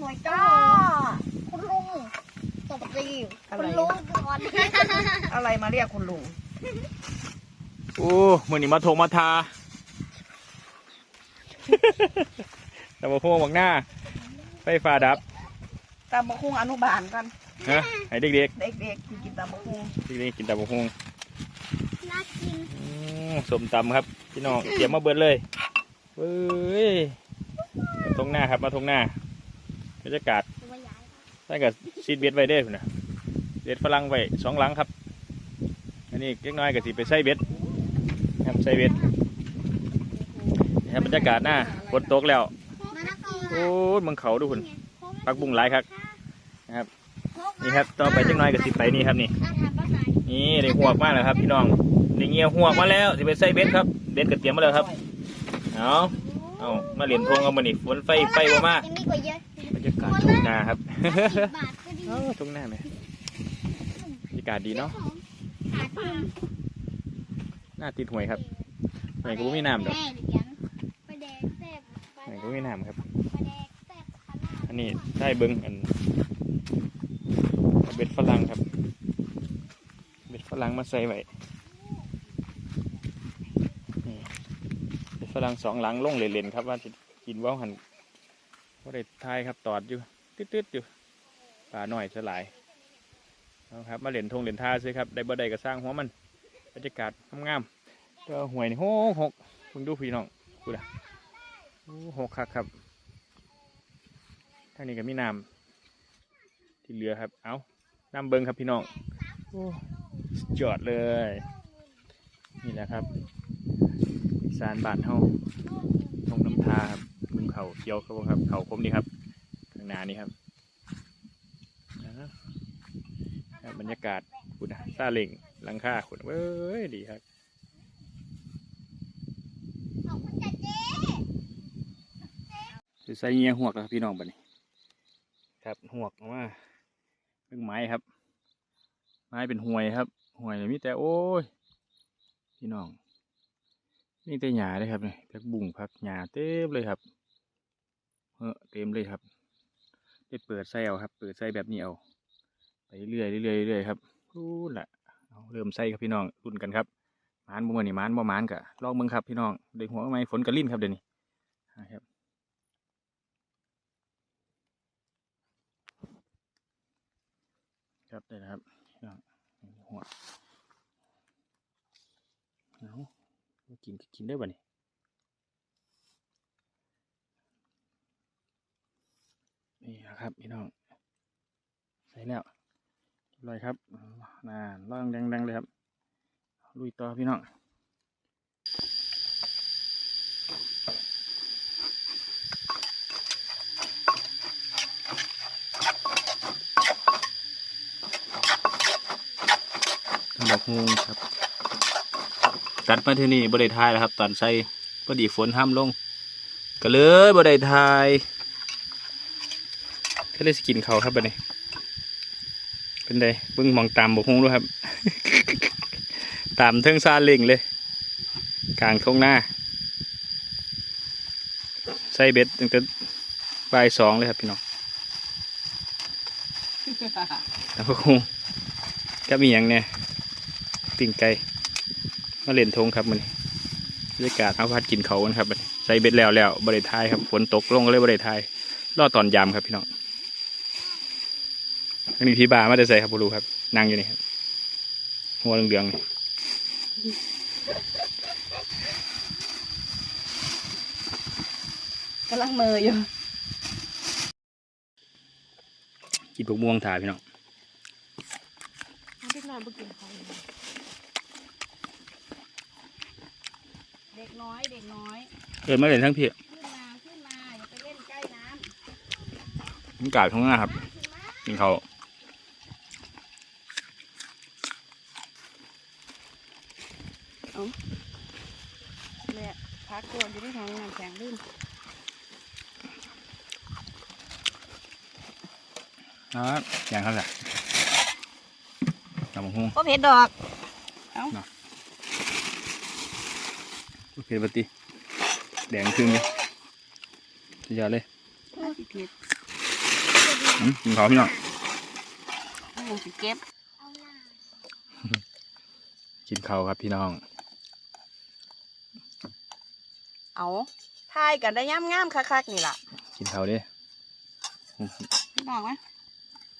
หน่วยก้าคุณลุงสวัสดีอะไรคุณลุงก่อนอะไรมาเรียกคุณลุงโอ้มือนี้มาโทงมาทาแต่มาพวงบักหน้า ไฟฟ้าดับตามบะคุงอนุบาลกันฮะให้เด็กเด็กๆที่กินตามบะคุงๆเด็กๆกินแต่บักฮวงน่ากินอืมสมตำครับพี่น้องเตรียมมาเบิดเลยเฮ้ยมาทงหน้าครับมาทงหน้า บรรยากาศตัวใหญ่ใส่กับซีดเบ็ดไว้เด้อพุ่นนะเบ็ดฝรั่งไว้สองหลังครับ อันนี้เล็กน้อยก็สิไปใส่เบ็ดครับใส่เบ็ดนี่ครับบรรยากาศหน้าฝนตกแล้วมะละกอโอ้ยมึงเขาดูคุณปักบุ้งหลายครับนะครับ นี่ครับต่อไปจังน้อยก็สิไปนี่ครับนี่อาทำภาษานี่ได้หวกมาแล้วครับ พี่น้องได้เงียหวกมาแล้วสิไปใส่เบ็ดครับ เบ็ดก็เตรียมมาแล้วครับ เอาเอามาเหรียญทงเอามานี่ฝนไฟไฟบ่มา ทุ่งนาครับสิบบาทก็ดีเอ้าทุ่งนาไหมบรรยากาศดีเนาะขาดทุนหน้าติดหวยครับหวยก็บ่มีน้ำดอกแม่เหรียญปลาแดงแซ่บปลาหวยก็บ่มีน้ำครับปลาแดงแซ่บปลาลาอันนี้ใช่เบิ้งอันเอาเบ็ดฝรั่งครับ เบ็ดฝรั่งมาใส่ไว้นี่เบ็ดฝรั่งสองหลังลงเหรียญๆครับว่าจะกินว่าวหันว่าได้ทายครับตอดอยู่ ตืดๆอยู่ปลาหน่อยสลายเอาครับมาเหรียญทงเหรียญท่าซื้อครับ ได้บ่ได้ก็สร้างหัวมันบรรยากาศงามๆก็หวยนี่โหกหกคุณดูพี่น้องกูละโอ้หกคักครับทางนี้ก็มีน้ำที่เหลือครับ เอาน้ำเบิงครับพี่น้องโอ้สุดยอดเลย นี่แหละครับสารบานเฮาตรงน้ำทาครับเขาเกี่ยวครับครับเขาคมนี่ครับ ข้างหน้านี่ครับนะครับบรรยากาศคุณนะซาเล็งหลังคาคุณเว้ยดีครับขอบคุณจ้ะเจ๊จะใส่เงี้ยหวกแล้วครับพี่น้องบัดนี้ ครับหวกออกมาเรื่องไม้ครับ ไม้เป็นห่วยครับห่วยมีแต่โอ้ย พี่น้องนี่แต่หญ้าเลยครับนี่พักบุ้งพักหญ้าเต็มเลยครับเออเต็มเลยครับ ได้เปิดใส่เอาครับ เปิดใส่แบบนี้เอา ไปเรื่อยๆเรื่อยๆเรื่อยครับรู้ละเริ่มใส่ครับพี่น้องรุ่นกันครับมานบ่มือนี่มานบ่มานกะลองเบิ่งครับพี่น้องเด็กหัวไม้ฝนกระลิ่นครับเดี๋ยวนี้ครับครับได้แล้วครับหัวเอากินกินได้บ่นี่นี่นะ ครับพี่น้อง ใส่แล้วเรียบร้อยครับน่าร่องแดงๆเลยครับ ลุยต่อพี่น้องดอกฮวงครับ กัดมาที่นี่บริทายแล้วครับ ตอนใส่พอดีฝนห้ามลง ก็เลยบริทาย เลยสกินเขาวครับบัดนี้ เป็นไดเบึ้งมองตามบกฮวงด้วยครับ ตามเทิงซาเล่งเลย กลางทงหน้า ใส่เบ็ดตั้งแต่บ่ายสองเลยครับพี่น้องแล้วก็คงก็มีอย่างเนี่ยปิ่งไก่มาเล่นทงครับมันบรรยากาศเอาพัดกินเขากันครับบัดนี้ใส่เบ็ดแล้วแล้วบริทายครับฝนตกลงก็เลยบริทายรอตอนยามครับพี่น้อง อันนี้พี่บามาจะใส่ครับบรูครับนั่งอยู่นี่ครับหัวเหลืองๆนี่กำลังมืออยู่กินพวกม่วงถ่ายพี่น้องเด็กน้อยบ่กินเขาเด็กน้อยเด็กน้อยเกิดมาเล่นทั้งพี่ขึ้นมาขึ้นมาอย่าไปเล่นใกล้น้บรรยากาศข้างหน้าครับกินเขา วำแม่พักตัวอยู่ที่ทางน้ำแข็งลื่นครับอย่างนั้นแหละตำบักหุ่งก็เผ็ดดอก โอเคปฏิแดงครึ่งเลยสุดยอดเลยเผ็ดอืมกินข้าวพี่น้องนี่ยังสิเก็บเอาหน้ากินข้าวครับพี่น้อง เอาทายกันได้ย่ำงามคักๆนี่ล่ะกินข้าวเด้พี่น้องไหม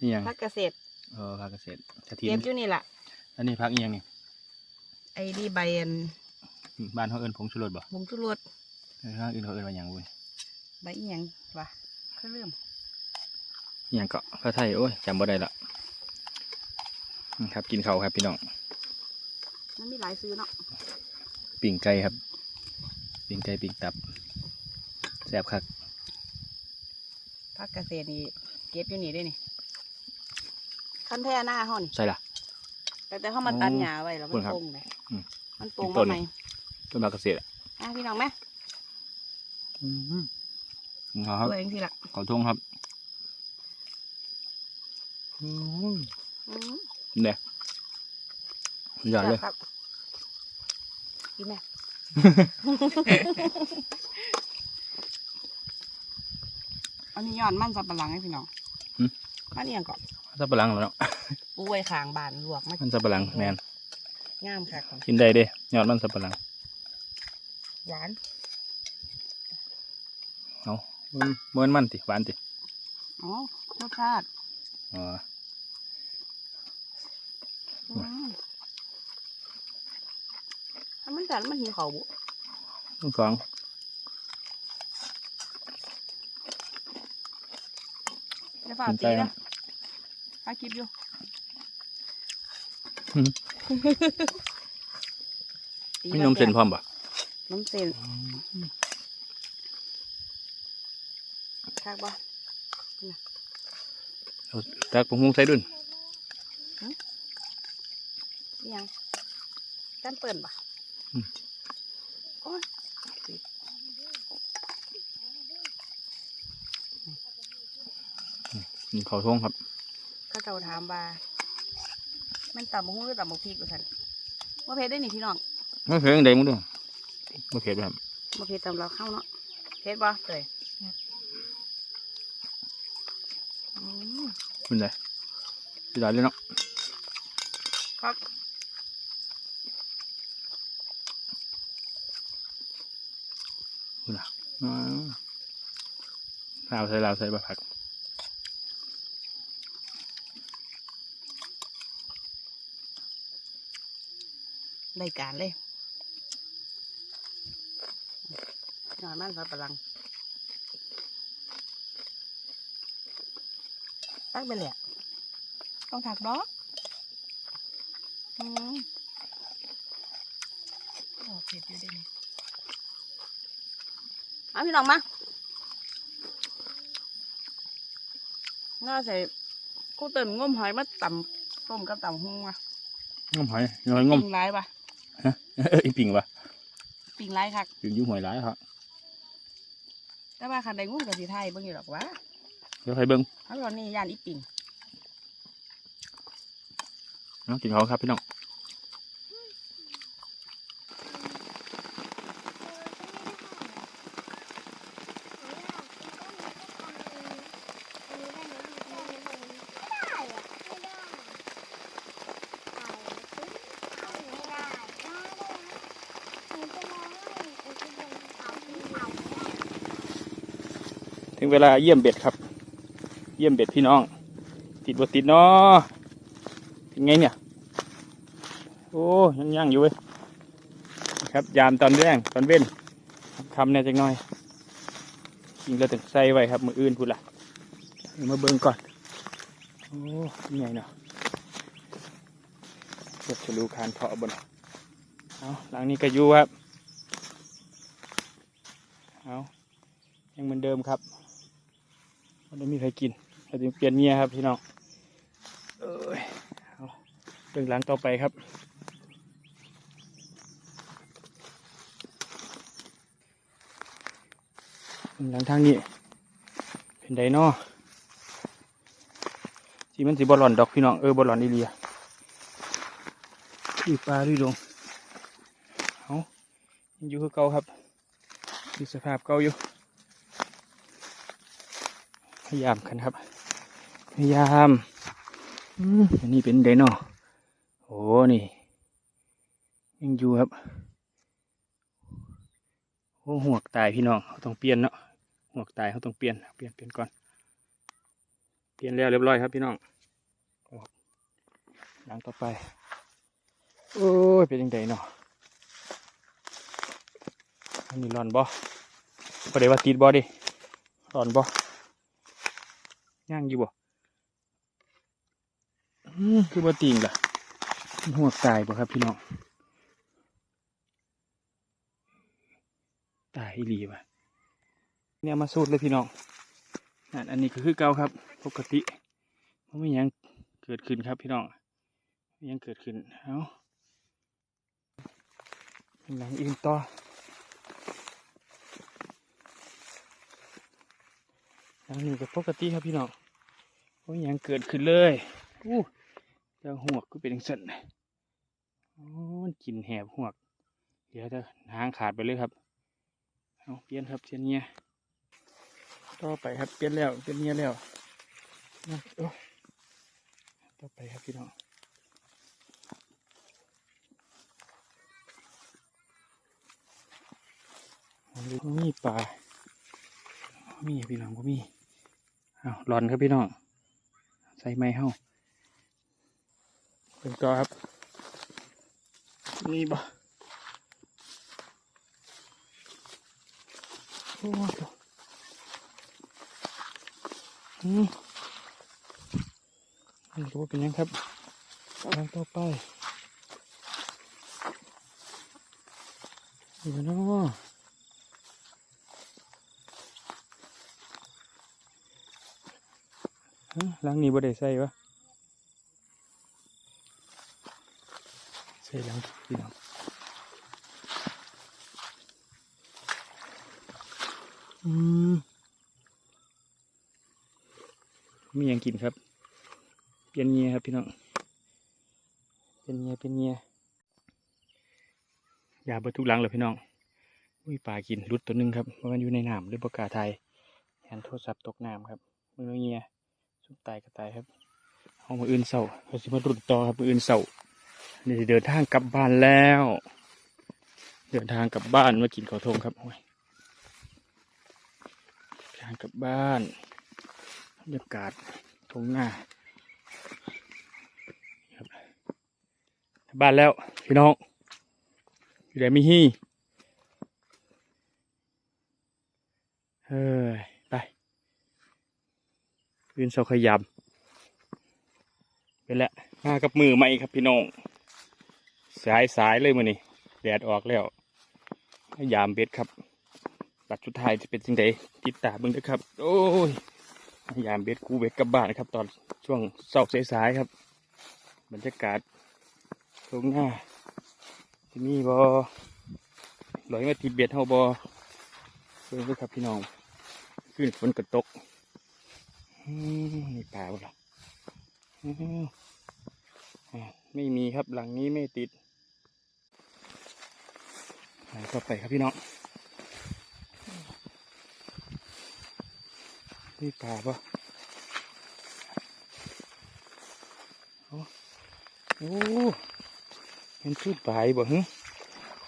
นี่ยังพักเกษตรเออภาคเกษตรกระถินเก็บอยู่นี่ล่ะอันนี้พักเอียงนี่ไอ้ดีใบอันบ้านเขาเอิ้นผงชูรสบ่ผงชูรสเออข้างอื่นเขาเอิ้นว่าหยังบุ้ยใบอีหยังวะเขาเริ่มอิหยังก็พระไทยโอ้ยจำบ่ได้ละอืมครับกินข้าวครับพี่น้องมันมีหลายซื้อเนาะปิ่งไก่ครับ ปิ่งไก่ปิ่งตับแซ่บคักพักเกษตรนี่เก็บอยู่นี่ได้นี่คันแท่หน้าห้อนี่ใช่ล่ะ แต่แต่เขามาตัดหญ้าไว้แล้วคุมันณครับโป่งเลยอืม มันโป่งอีกต้มานหไหนึ่มงต้นภาคเกษตรอะอะพี่น้องไหมอืมเอาครับตัวเองสิล่ะขอทงครับอืมอืมเนี่ยยอดเลย ครับกินไหม อันนี้ย้อนมันสับปะหลังให้พี่น้องมันเอียงก่อนสับปะหลังแล้วเนาะปูไว้ขางบานลวกมามันสับปะหลังแมนงามค่ะของกินได้เด้ยอดมันสับปะหลังหวานเอามันเมื่อนมันติหวานติอ๋อรสชาติอ๋ออืม ถ้ามันแต่มันหิวเขาบุลูกสองจะฝากกินตีไก่ครันะบถ้าคลิปอยู่อืมตีมีนมเส้นพร้อมป่ะนมเส้นคักบ่เอาตักผงมุงใส่ดุนอิหยังกันเปิ่นบ่โอ้ยกินข้าวทงครับเข้าเจ้าถามว่ามันต่ำบักหุ้งหรือต่ำบักพริกว่าซั่นว่าเพชรได้หนี่พี่น้องม่เคยยังไดมึงด้วยม่เคยแบบบ่เพชรตำเราเข้าเนาะเพชรบ่เตยอืมคุณไดพี่ได้เลยเนาะครับ คุณอะอ๋อลาวใส่ลาวใส่บะผักได้การเลยนอนมันสับปะหลังตักไปเลยอะต้องถักดอกอืมโอ้เผ็ดอยู่เด้นี่ เอาพี่น้องมาน่าใส่กูเตินงมหอยมาต่ำต้มกับต่ำหุ้งมางมหอยหอยงมปิงร้ายปะเอออีปิ่งปะปิงร้ายคักปิ่งอยุ่หอยหลายครับแต่ว่าคันใดงุ่มกับสีไทยเบิ่งอยู่หรอกวะเดี๋ยวใครเบิ้งเอาตอนนี้ย่านอีปิงเนาะกินข้าวครับพี่น้อง งเวลาเยี่ยมเบ็ดครับ เยี่ยมเบ็ดพี่น้อง ติดบ่ติดเนาะเป็นไงเนี่ย โอ้ยังย่างอยู่เว้ยครับ ยามตอนแรงตอนเว้นคำเนี่ยจังน่อยยิงเราถึงใส่ไว้ครับมืออื่นพูดละมาเบิ่งก่อนโอ้นี่ไงเนาะเกือบจะรู้คานเถาะบนเอาหลังนี้ก็อยู่ครับเอายังเหมือนเดิมครับ ไม่มีใครกินเราจะเปลี่ยนเมียครับพี่น้องเอยเอาเรื่องหลังต่อไปครับ หลังทางนี้ เป็นไดนอที่มันสิบอลลอนดอกพี่น้องเออบอลลอนอีเลียดูปลาดูดงเอาอยู่คือเก่าครับดูสภาพเก่าอยู่ พยายามกันครับ พยายามอันนี้เป็นไดโนอโอ้นี่ ยังอยู่ครับโอ้หวกตายพี่น้องเขาต้องเปลี่ยนเนาะหวกตายเขาต้องเปลี่ยนเปลี่ยนเปลี่ยนก่อน เปลี่ยนแล้วเรียบร้อยครับพี่น้องหลังต่อไป โอ้ยเป็นยังไงเนาะอันนี้ร้อนบ่พอได้ว่าติดบ่ดิร้อนบ่ ย่างอยู่บ่อืมคือบ่ติงล่ะมันหัวตายบ่ครับพี่น้องตายอีหลีว่ะเนี่ยมาสูดเลยพี่น้องนั่นอันนี้ก็คือเก่าครับ ปกติมันไม่มีหยังเกิดขึ้นครับพี่น้องไม่มีหยังเกิดขึ้นเอ้าหลังอื่นต่อ หลังนี้ก็ปกติครับพี่น้องไม่มีหยังเกิดขึ้นเลยอู้เจ้าหวกก็เป็นอย่างสั่นโอ้มันกินแหบหวกเดี๋ยวจะหางขาดไปเลยครับเอาเปลี่ยนครับเปลี่ยนเนี้ยต่อไปครับเปลี่ยนแล้วเปลี่ยนเนี้ยแล้วนะโอ้ต่อไปครับพี่น้องอันนี้ก็มีปลามีพี่น้องก็มี อาหลอนครับพี่น้อง ใส่ไม้เฮาเป็นกอครับ นี่บ่โอ้โหอืมนี่ก็ว่าเป็นยังครับทางต่อไปอยู่นาะฮะ หลังนี้บ่ได้ใส่วะใส่หลังพี่น้องอืมมีหยังกินครับ เปลี่ยนเงียครับพี่น้องเป็นเงียเป็นเงียยาเบิดทุกหลังเลยพี่น้องมีปลากินรุดตัวหนึงครับเพราะมันอยู่ในน้ำหรือปกล้าไทยแฮนโทรศัพท์ตกน้ำครับมือเงีย สุดตายก็ตายครับห้องมืออื่นเศร้าเราสิมารุนต่อครับมืออื่นเศร้านี่เดินทางกลับบ้านแล้ว เดินทางกลับบ้านมากินข้าวทงครับโอ้ยทางกลับบ้านบรรยากาศทงหน้าครับบ้านแล้วพี่น้องอยู่ไหนมีฮี่เฮ้ยไป ยืนเสาขยำเป็นแล้วมากับมือใหมครับพี่น้องสายสายเลยมือนี่แดดออกแล้วยามเบ็ดครับปัดสุดไทยจะเป็นสิ่งใดติดตามเบิ่งเด้อครับ โอ้ยยามเบ็ดกูเบ็ดกลับบ้านครับ ตอนช่วงเสาสายๆครับ บรรยากาศตรงหน้าที่นี่บอลอยมาติดเบ็ดเฮาบอเบิ่งเด้อครับพี่น้องขึ้นฝนกระตก ปลาบ่ล่ะอืมอ่าไม่มีครับหลังนี้ไม่ติดหลังต่อไปครับพี่น้องมีปลาปะโอ้โอ้เห็นชุดปลาอีกบ่ฮึ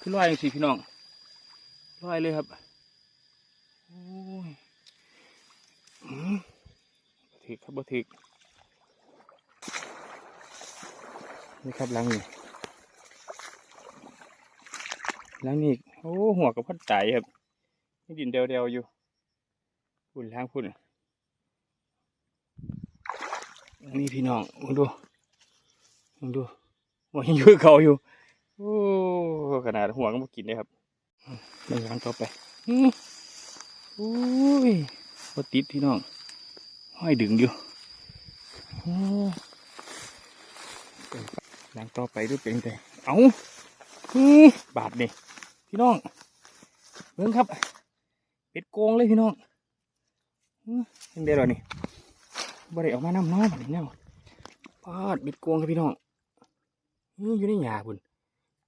คือลอยจังสิพี่น้องลอยเลยครับโอ้ยอืม บ่ ถึกครับบ่ถึกนี่ครับลังนี่ลังนี่โอ้หัวกับพัดไตครับนี่ดินเดียวๆอยู่พุ่นล้างพุ่นนี่พี่น้องมึงดูมึงดูหัวยังอยู่กับเขาอยู่โอ้ขนาดหัวก็มากินเลยครับเดินทางต่อไปอุ้ยบ่ติดพี่น้อง ห้อยดึงอยู่โอ้หลังต่อไปด้วยเป็นแต่เอาอื้อบาดนี่พี่น้องเบิ่งครับเป็ดโกงเลยพี่น้องอื้อยังได้หรอนี่บ่ได้ออกมาน้ำน้อยแบบนี้แน่ปาดเป็ดโกงครับพี่น้องอื้ออยู่ในหญ้าพุ่น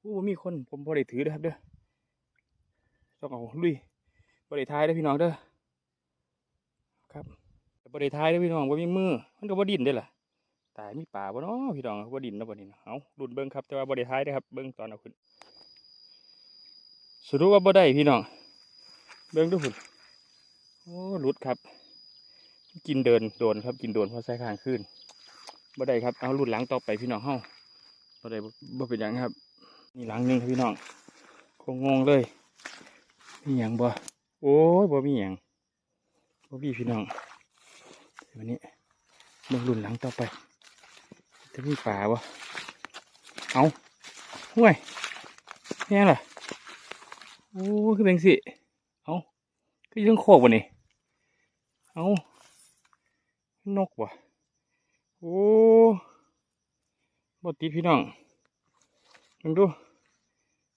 โอ้มีคนผมบ่ได้ถือเด้อครับเด้อต้องเอาลุยบ่ได้ทายเด้อพี่น้องเด้อครับ บริทายเด้พี่น้องบ่ามีมือมันก็บ่ดินได้ล่ะตายมีป่าบ่เนาะพี่น้องบ่ดินนะบ่ดินเอาดุนเบิ่งครับแต่ว่าบ่ได้ทายเด้ครับเบิ่งตอนเอาขึ้นสรุปว่าบ่ได้พี่น้องเบิ่งดูพุ่นโอ้หลุดครับ กินเดินโดนครับกินโดนเพราะใส่ข้างขึ้นบ่ได้ครับเอารุ่นหลังต่อไปพี่น้องเฮ้าบ่ได้บ่เป็นหยังครับนี่หลังหนึงครับพี่น้องคงงงเลยมีหยังบ่โอ้ยบ่มีหยังบ่มีพี่น้อง วันนี้เบิ่งรุ่นหลังต่อไป จะมีป่าวะเอาห่วยแนี่ล่ะโอ้คือเป็นสิเอาคือยังโคกวะนี่เอานกวะโอ้บติดพี่น้องลองดู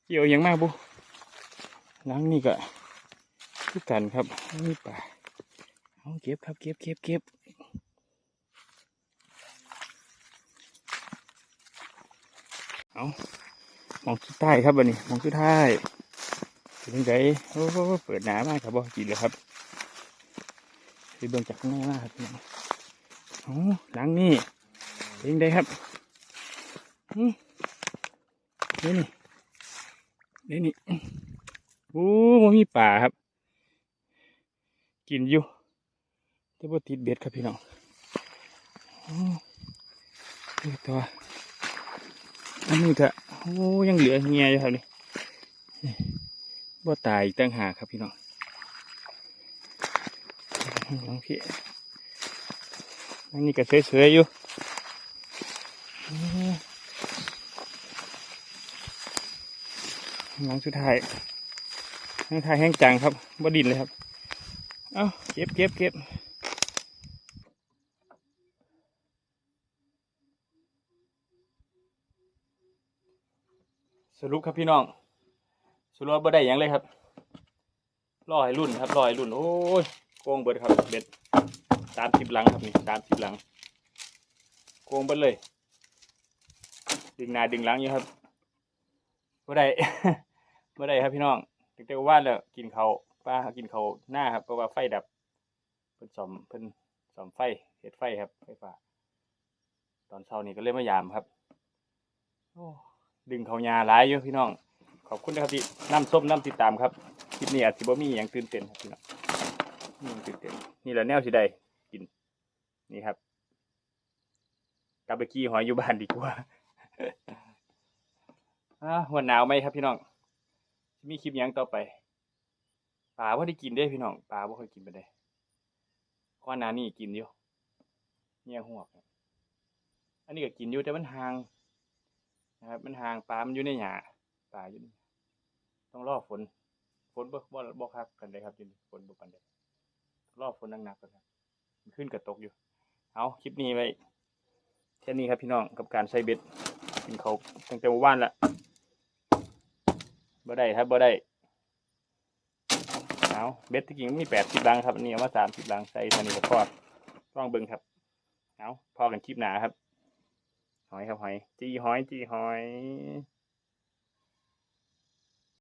เกี่ยวยังมากบุหล้างนี่ก็คือกันครับมีป่าเอาเก็บครับเก็บเก็บเก็บ เอามองสุดท้ายครับวันนี้มองสุดท้ายเป็นยังไงโอ้เปิดหนามากครับบอกินเลยครับคือเบิ่งจากข้างในมากครับพี่น้องโอ้หลังนี่เป็นยังไงครับนี่นี่นี่นี่โอ้มันมีป่าครับ กินอยู่แต่ว่ติดเบ็ดครับพี่น้องโอ้ตัว อันนี้ก็โอ้ยังเหลือเงียอยู่ครับนี่บ่ตายอีกตั้งหาครับพี่น้องน้องพี่อันนี้ก็เฉยๆอยู่หลังสุดท้ายหลังท้ายแห้งจังครับบ่ดินเลยครับ เอ้าเก็บเก็บเก็บ สรุปครับพี่น้อง สรุปว่าบ่ได้ยังเลยครับรอให้รุ่นครับรอให้รุ่น โอ้ยโกงเบิดครับเบ็ดสามสิบหลังครับนี่สามสิบหลังโกงเบิดเลย ดึงหน้าดึงหลังอยู่ครับบ่ได้บ่ได้ครับพี่น้องตั้งแต่ว่าแล้วกินเขาป้ากินเขาหน้าครับเพราะว่าไฟดับเพิ่นซ่อมเพิ่นซ่อมไฟเฮ็ดไฟครับไฟฟ้าตอนเช้านี้ก็เลยมายามครับ โอ้ ดึงเขายาหลายอยู่พี่น้อง ขอบคุณนะครับที่น้ำส้มน้ำติดตามครับคลิปนี้อาจสิบ่มีอย่างตื่นเต้นครับพี่น้องมีหยังตื่นเต้นนี่แหละแนวสิได้กินนี่ครับกลับไปกี้หอยอยู่บ้านดีกว่าอ่าวันหนาวไหมครับพี่น้อง มีคลิปยังต่อไปปลาว่าได้กินได้พี่น้องปลาว่าเคยกินไปได้ข้อหนานี่กินอยู่เนี่ยหัวกอันนี้ก็กินอยู่แต่มันห่าง นะครับ มันห่างปลา มันอยู่ในหญ้าปลาอยู่นี่ต้องรอฝน ฝนบ่บ่บ่คักกันเลยครับอยู่นี่ฝนบ่ปานใดรอฝนหนักๆกันครับมันขึ้นกระตกอยู่ เอาคลิปนี้ไว้แค่นี้ครับพี่น้องกับการใช้เบ็ดกินเขาตั้งแต่เมื่อวานละบ่ได้ครับบ่ได้เอาเบ็ดที่จริงมีแปดสิบลังครับอันนี้เอามาสามสิบลังใส่ท่านี้ก็พอลองเบิ่งครับเอาพอกันคลิปหนาครับ หอยครับหอยจีหอยจีหอย